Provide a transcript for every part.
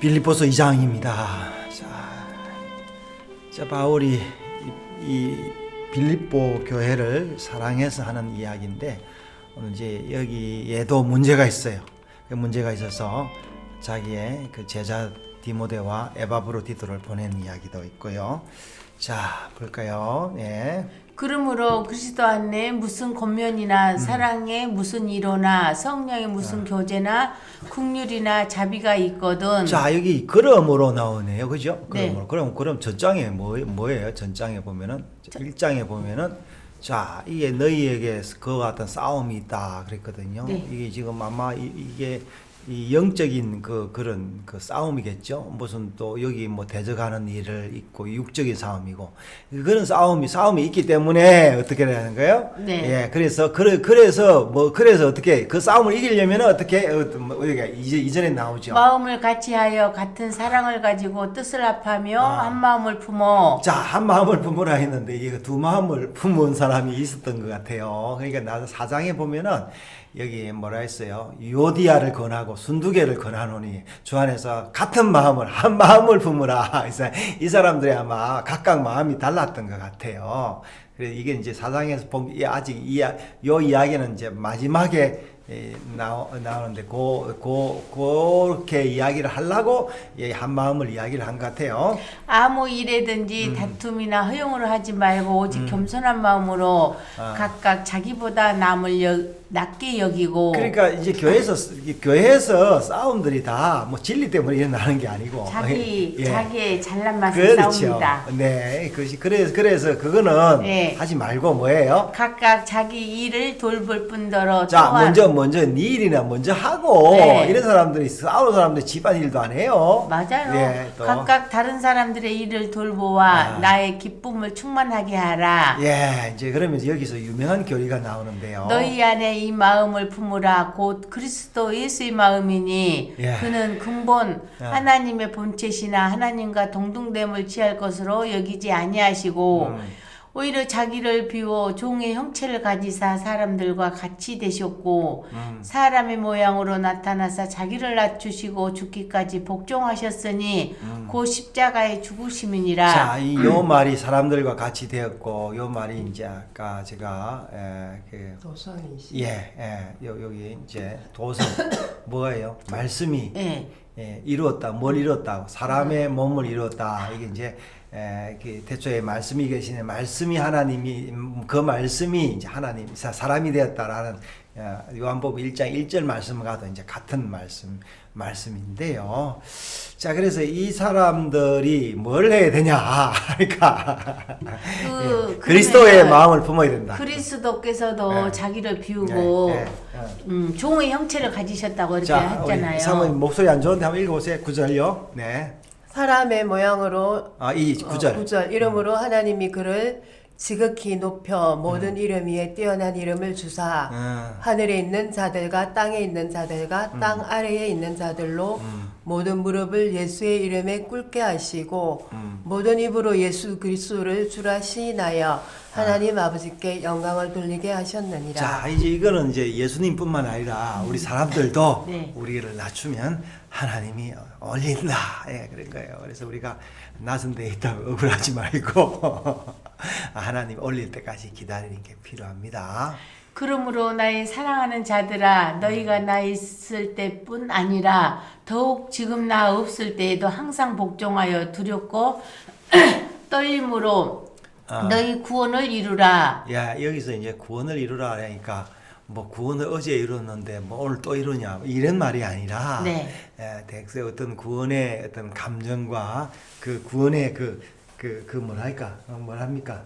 빌립보서 2장입니다. 자, 자 바울이 이, 이 빌립보 교회를 사랑해서 하는 이야기인데 오늘 이제 여기에도 문제가 있어요. 그 문제가 있어서 자기의 그 제자 디모데와 에바브로디도를 보낸 이야기도 있고요. 자, 볼까요? 예. 그러므로 그리스도 안에 무슨 권면이나 음. 사랑에 무슨 이로나 성령의 무슨 교제나 국률이나 자비가 있거든. 자, 여기 그럼으로 나오네요. 그죠? 네. 그럼으로. 그럼 그럼 전장에 뭐 뭐예요? 전장에 보면은 일장에 보면은 자, 이게 너희에게 그와 같은 싸움이 있다 그랬거든요. 네. 이게 지금 아마 이, 이게 이 영적인 그 그런 그 싸움이겠죠. 무슨 또 여기 뭐 대적하는 일을 있고 육적인 싸움이고 그런 싸움이 싸움이 있기 때문에 어떻게 되는 거예요? 네. 예, 그래서 그래 그래서 뭐 그래서 어떻게 그 싸움을 이기려면 어떻게 어, 뭐, 우리가 이제 이전에 나오죠. 마음을 같이하여 같은 사랑을 가지고 뜻을 합하며 아. 한 마음을 품어. 자, 한 마음을 품으라 했는데 이거 두 마음을 품은 사람이 있었던 것 같아요. 그러니까 나도 사장에 보면은 여기 뭐라 했어요? 요디아를 권하고 순두개를 권하노니 주 안에서 같은 마음을 한 마음을 품으라. 이 사람들이 아마 각각 마음이 달랐던 것 같아요. 그래서 이게 이제 사장에서 본 이- 아직 이, 요 이야기는 이제 마지막에 예, 나오, 나오는데 고, 고, 그렇게 이야기를 하려고 예, 한 마음을 이야기를 한 것 같아요. 아무 일에든지 음. 다툼이나 허용을 하지 말고 오직 겸손한 마음으로 아. 각각 자기보다 남을 여, 낮게 여기고 그러니까 이제 교회에서 이 교회에서 싸움들이 다 뭐 진리 때문에 일어나는 게 아니고 자기 예. 자기의 잘난 맛을 그렇죠. 싸웁니다. 네, 그것이 그래서 그래서 그거는 네. 하지 말고 뭐예요? 각각 자기 일을 돌볼 뿐더러 자, 또한 먼저 먼저 네 일이나 먼저 하고 네. 이런 사람들이 싸우는 사람들이 집안 일도 안 해요. 맞아요. 예, 또. 각각 다른 사람들의 일을 돌보아 아. 나의 기쁨을 충만하게 하라. 예, 이제 그러면서 여기서 유명한 교리가 나오는데요. 너희 안에 이 마음을 품으라 곧 그리스도 예수의 마음이니 예. 그는 근본 예. 하나님의 본체시나 하나님과 동등됨을 취할 것으로 여기지 아니하시고 음. 오히려 자기를 비워 종의 형체를 가지사 사람들과 같이 되셨고 음. 사람의 모양으로 나타나사 자기를 낮추시고 죽기까지 복종하셨으니 곧 십자가의 죽으심이니라 음. 자, 이 요 말이 사람들과 같이 되었고 요 말이 이제 아까 제가 에, 그 도성이시. 예, 예, 요, 여기 이제 도성 뭐예요? 말씀이 예. 예, 이루었다, 뭘 이루었다, 사람의 몸을 이루었다. 이게 이제 에, 그 태초에 말씀이 계시네, 말씀이 하나님이 음, 그 말씀이 이제 하나님 사- 사람이 되었다라는 어, 요한복음 1장 1절 말씀과도 이제 같은 말씀 말씀인데요. 자, 그래서 이 사람들이 뭘 해야 되냐? 그러니까 그- 예, 그러면은 마음을 품어야 된다. 그리스도께서도 예. 자기를 비우고 예, 예, 예. 음, 종의 형체를 가지셨다고 이렇게 자, 했잖아요. 사모님 목소리 안 좋은데 한번 읽어보세요. 구절요. 네. 사람의 모양으로 아, 이 구절. 어, 구절 이름으로 하나님이 그를 지극히 높여 모든 이름 위에 뛰어난 이름을 주사 음. 하늘에 있는 자들과 땅에 있는 자들과 땅 아래에 있는 자들로 음. 모든 무릎을 예수의 이름에 꿇게 하시고 음. 모든 입으로 예수 그리스도를 주라 시인하여 하나님 아. 버지께 영광을 돌리게 하셨느니라. 자, 이제 이거는 이제 예수님뿐만 아니라 우리 사람들도 네. 우리를 낮추면 하나님이 올린다. 예, 그런 거예요. 그래서 우리가 낮은 데 있다고 억울하지 말고 하나님 올릴 때까지 기다리는 게 필요합니다. 그러므로 나의 사랑하는 자들아 너희가 나 있을 때뿐 아니라 더욱 지금 나 없을 때에도 항상 복종하여 두렵고 떨림으로 아. 너희 구원을 이루라. 야, 여기서 이제 구원을 이루라 하니까 뭐 구원을 어제 이뤘는데 뭐 오늘 또 이루냐 이런 말이 아니라 네. 예, 대학생 어떤 구원의 어떤 감정과 그 구원의 그 그 그 뭐랄까 어, 뭐랍니까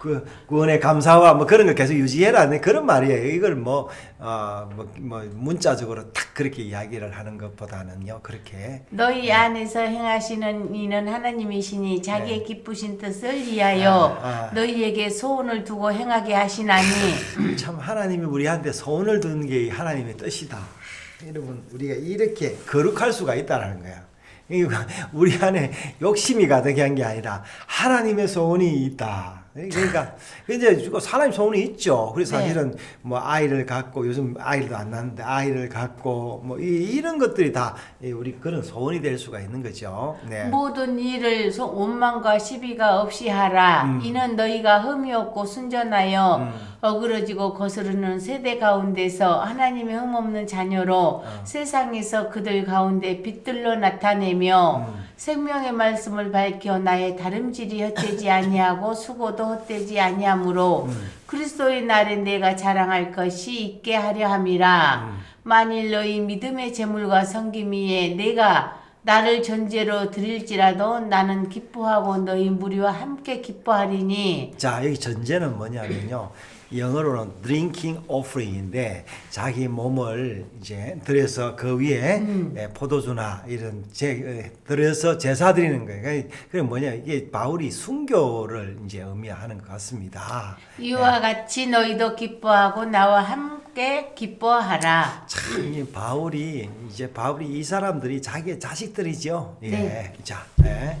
그 구원의 감사와 뭐 그런 걸 계속 유지해라 네, 그런 말이에요. 이걸 뭐, 어, 뭐, 뭐 문자적으로 딱 그렇게 이야기를 하는 것보다는요 그렇게 너희 안에서 행하시는 이는 하나님이시니 자기의 네. 기쁘신 뜻을 위하여 아, 아. 너희에게 소원을 두고 행하게 하시나니 참 하나님이 우리한테 소원을 두는 게 하나님의 뜻이다. 여러분 우리가 이렇게 거룩할 수가 있다라는 거야. 우리 안에 욕심이 가득한 게 아니라 하나님의 소원이 있다. 그러니까 이제 사람이 소원이 있죠. 그래서 네. 사실은 뭐 아이를 갖고 요즘 아이들도 안 낳는데 아이를 갖고 뭐 이, 이런 것들이 다이 우리 그런 소원이 될 수가 있는 거죠. 네. 모든 일을 소- 원망과 시비가 없이 하라. 음. 이는 너희가 흠이 없고 순전하여 음. 어그러지고 거스르는 세대 가운데서 하나님의 흠없는 자녀로 어. 세상에서 그들 가운데 빛들로 나타내며 음. 생명의 말씀을 밝혀 나의 다름질이 헛되지 아니하고 수고도 헛되지 아니하므로 음. 그리스도의 날에 내가 자랑할 것이 있게 하려 함이라. 음. 만일 너희 믿음의 재물과 섬김 위에 내가 나를 전제로 드릴지라도 나는 기뻐하고 너희 무리와 함께 기뻐하리니 자 여기 전제는 뭐냐면요. 영어로는 drinking offering인데 자기 몸을 이제 들여서 그 위에 음. 예, 포도주나 이런 제 예, 들여서 제사 드리는 거예요. 그게 그게 뭐냐 이게 바울이 순교를 이제 의미하는 것 같습니다. 이와 같이 너희도 기뻐하고 나와 함께 기뻐하라. 참, 이 바울이 이제 바울이 이 사람들이 자기의 자식들이죠. 예. 네. 자, 예.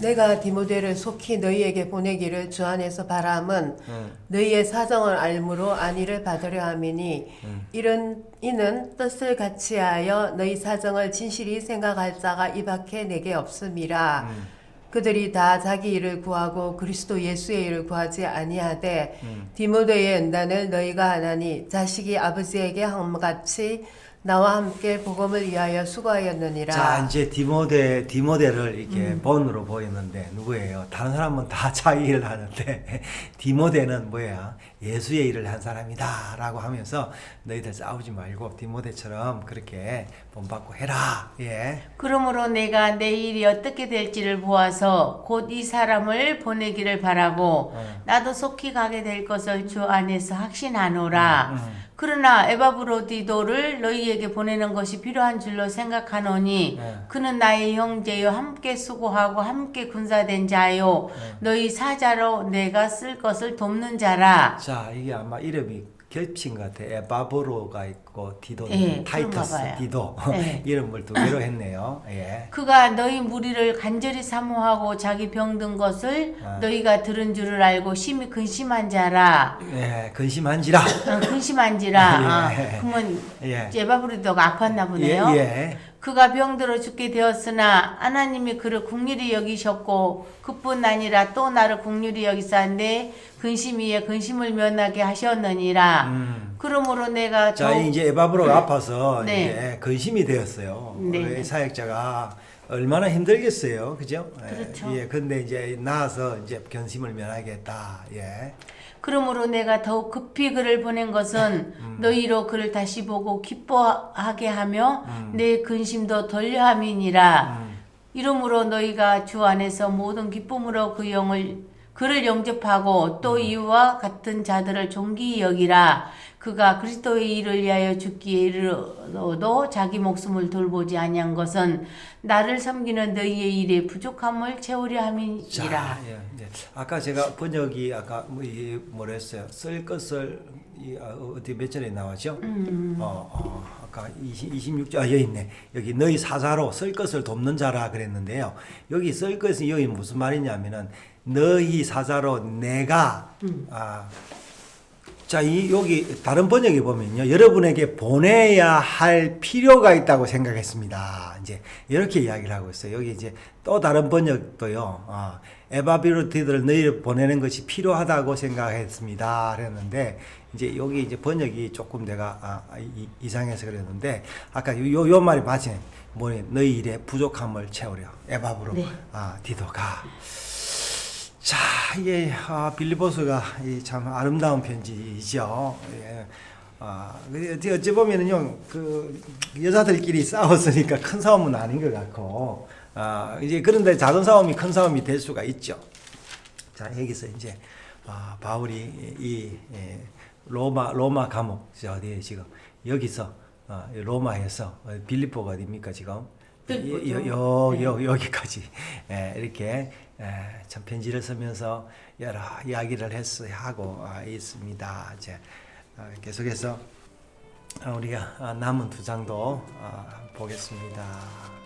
내가 디모데를 속히 너희에게 보내기를 주 안에서 바람은 음. 너희의 사정을 알므로 안위를 받으려 함이니 음. 이런 이는 뜻을 같이하여 너희 사정을 진실히 생각할 자가 이 밖에 내게 없음이라 음. 그들이 다 자기 일을 구하고 그리스도 예수의 일을 구하지 아니하되 음. 디모데의 연단을 너희가 하나니 자식이 아버지에게 함같이 나와 함께 복음을 위하여 수고하였느니라 자 이제 디모데 디모데를 이렇게 본으로 보였는데 누구예요? 다른 사람은 다 자기 일을 하는데 디모데는 뭐야? 예수의 일을 한 사람이다 라고 하면서 너희들 싸우지 말고 디모데처럼 그렇게 본받고 해라. 예. 그러므로 내가 내 일이 어떻게 될지를 보아서 곧 이 사람을 보내기를 바라고 음. 나도 속히 가게 될 것을 주 안에서 확신하노라. 음. 그러나 에바브로디도를 너희에게 보내는 것이 필요한 줄로 생각하노니 네. 그는 나의 형제요 함께 수고하고 함께 군사된 자요 네. 너희 사자로 내가 쓸 것을 돕는 자라. 자 이게 아마 이름이 겹친 것 같아. 에바브로가 있고 디도 예, 타이터스 그런가 봐요. 디도 예. 이름을 두 개로 했네요. 예. 그가 너희 무리를 간절히 사모하고 자기 병든 것을 아. 너희가 들은 줄을 알고 심히 근심한 자라. 예, 근심한지라. 어, 근심한지라. 예. 어, 그러면 예. 제바브리도가 아팠나 보네요. 예, 예. 그가 병들어 죽게 되었으나 하나님이 그를 국률이 여기셨고 그뿐 아니라 또 나를 국률이 여기사는데 근심 위에 근심을 면하게 하셨느니라. 음. 그러므로 내가 자 이제 에바브로가 아파서 네. 이제 근심이 되었어요. 네. 우리 사역자가 얼마나 힘들겠어요, 그죠? 예, 그렇죠. 예, 근데 이제 나와서 이제 견심을 면하겠다. 예. 그러므로 내가 더욱 급히 그를 보낸 것은 음. 너희로 그를 다시 보고 기뻐하게 하며 음. 내 근심도 덜려함이니라. 음. 이러므로 너희가 주 안에서 모든 기쁨으로 그 영을 그를 영접하고 또 음. 이와 같은 자들을 존귀히 여기라. 그가 그리스도의 일을 위하여 죽기에 이르러도 자기 목숨을 돌보지 아니한 것은 나를 섬기는 너희의 일에 부족함을 채우려 함이니라. 자, 예, 예. 아까 제가 번역이 아까 뭐 했어요? 쓸 것을 이, 아, 어디 몇 절에 나왔죠? 음. 어, 어, 아까 20, 26절 아 여기 있네. 여기 너희 사자로 쓸 것을 돕는 자라 그랬는데요. 여기 쓸 것이 여기 무슨 말이냐면은 너희 사자로 내가 아 자, 이 여기 다른 번역에 보면요. 여러분에게 보내야 할 필요가 있다고 생각했습니다. 이제 이렇게 이야기를 하고 있어요. 여기 이제 또 다른 번역도요. 어, 에바비로티들을 너희를 보내는 것이 필요하다고 생각했습니다. 그랬는데 이제 여기 이제 번역이 조금 내가 아, 이, 이상해서 그랬는데 아까 요, 요 말이 맞네. 뭐니 너희 일에 부족함을 채우려. 에바브로 네. 아, 디도가 자, 이게 아, 빌리보스가 이참 아름다운 편지죠. 예. 아, 어찌, 어찌 보면은요, 그 여자들끼리 싸웠으니까 큰 싸움은 아닌 것 같고, 아, 이제 그런데 작은 싸움이 큰 싸움이 될 수가 있죠. 자, 여기서 이제 아, 바울이 이 예, 로마 로마 감옥 저 어디에 지금 여기서 어, 로마에서 어, 빌립보가 어디입니까 지금? 여, 여, 여, 여기까지 예, 이렇게 예, 참 편지를 쓰면서 여러 이야기를 했어 하고 아, 있습니다. 이제 아, 계속해서 아, 우리가 아, 남은 두 장도 아, 보겠습니다.